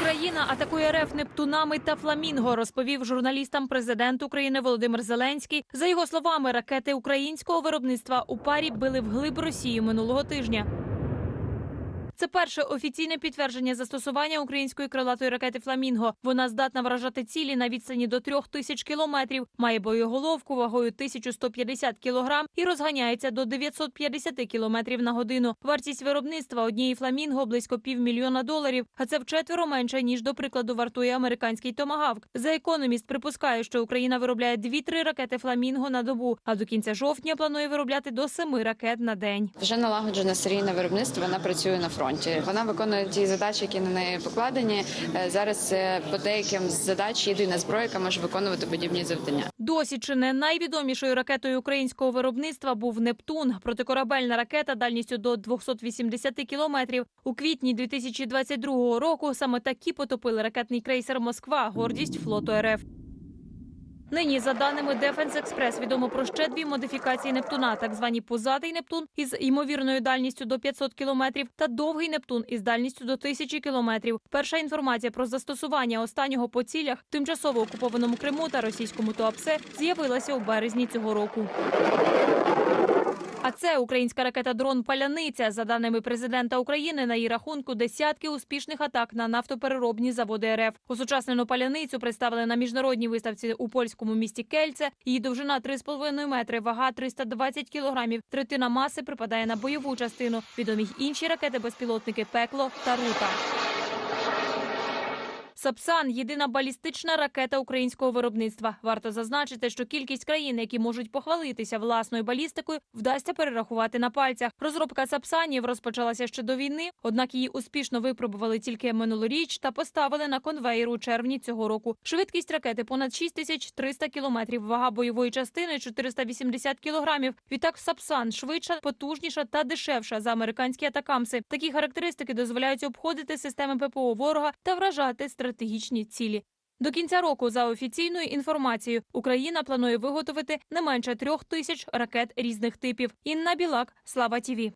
Україна атакує РФ Нептунами та Фламінго, розповів журналістам президент України Володимир Зеленський. За його словами, ракети українського виробництва у парі били вглиб Росії минулого тижня. Це перше офіційне підтвердження застосування української крилатої ракети Фламінго. Вона здатна вражати цілі на відстані до трьох тисяч кілометрів, має боєголовку вагою 1150 кілограм і розганяється до 950 кілометрів на годину. Вартість виробництва однієї фламінго близько півмільйона доларів, а це вчетверо менше ніж до прикладу вартує американський томагавк. За економіст припускає, що Україна виробляє 2-3 ракети фламінго на добу, а до кінця жовтня планує виробляти до 7 ракет на день. Вже налагоджене серійне виробництво. Вона працює на фронті. Вона виконує ті задачі, які на неї покладені. Е, Зараз по деяким з задач єдина зброя, яка може виконувати подібні завдання. Досі чи не найвідомішою ракетою українського виробництва був Нептун, протикорабельна ракета дальністю до 280 кілометрів. У квітні 2022 року саме такі потопили ракетний крейсер Москва, гордість флоту РФ. Нині, за даними Дефенс Експрес, відомо про ще дві модифікації Нептуна: так звані позадий Нептун із ймовірною дальністю до 500 кілометрів та довгий Нептун із дальністю до 1000 кілометрів. Перша інформація про застосування останнього по цілях тимчасово окупованому Криму та російському Туапсе з'явилася у березні цього року. А це українська ракета дрон Паляниця. За даними президента України, на її рахунку десятки успішних атак на нафтопереробні заводи РФ. Осучаснену паляницю представили на міжнародній виставці у польському місті Кельце. Її довжина 3,5 метри, вага 320 кілограмів. Третина маси припадає на бойову частину. Відомі й інші ракети безпілотники Пекло та Рута. Сапсан єдина балістична ракета українського виробництва. Варто зазначити, що кількість країн, які можуть похвалитися власною балістикою, вдасться перерахувати на пальцях. Розробка Сапсанів розпочалася ще до війни, однак її успішно випробували тільки минулоріч та поставили на конвейер у червні цього року. Швидкість ракети понад 6300 кілометрів, вага бойової частини 480 кілограмів. Відтак Сапсан швидша, потужніша та дешевша за американські атакамси. Такі характеристики дозволяють обходити системи ППО ворога та вражати стратегічні цілі. До кінця року, за офіційною інформацією, Україна планує виготовити не менше трьох тисяч ракет різних типів. Інна Білак, Слава Тіві.